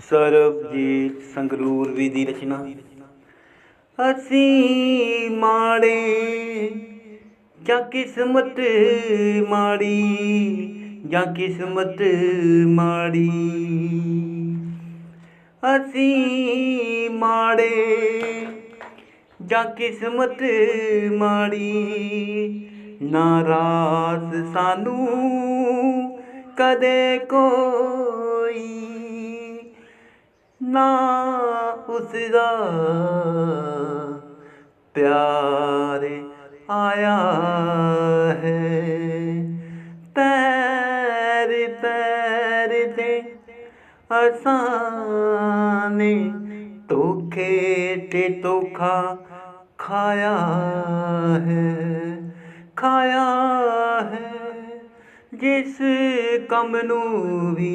ਸਰਬਜੀਤ ਸੰਗਰੂਰ ਵੀ ਦੀ ਰਚਨਾ। ਅਸੀਂ ਮਾੜੇ ਜਾਂ ਕਿਸਮਤ ਮਾੜੀ ਜਾਂ ਕਿਸਮਤ ਮਾੜੀ। ਅਸੀਂ ਮਾੜੇ ਜਾਂ ਕਿਸਮਤ ਮਾੜੀ ਨਾਰਾਜ਼ ਸਾਨੂੰ ਕਦੇ ਕੋਈ ਨਾ ਉਸਦਾ ਪਿਆਰ ਆਇਆ ਹੈ। ਤੈਰ ਤੈਰ ਤੇ ਅਸਾਨੇ ਧੋਖੇ ਤੇ ਧੋਖਾ ਖਾਇਆ ਹੈ। ਖਾਇਆ ਹੈ ਜਿਸ ਕੰਮ ਨੂੰ ਵੀ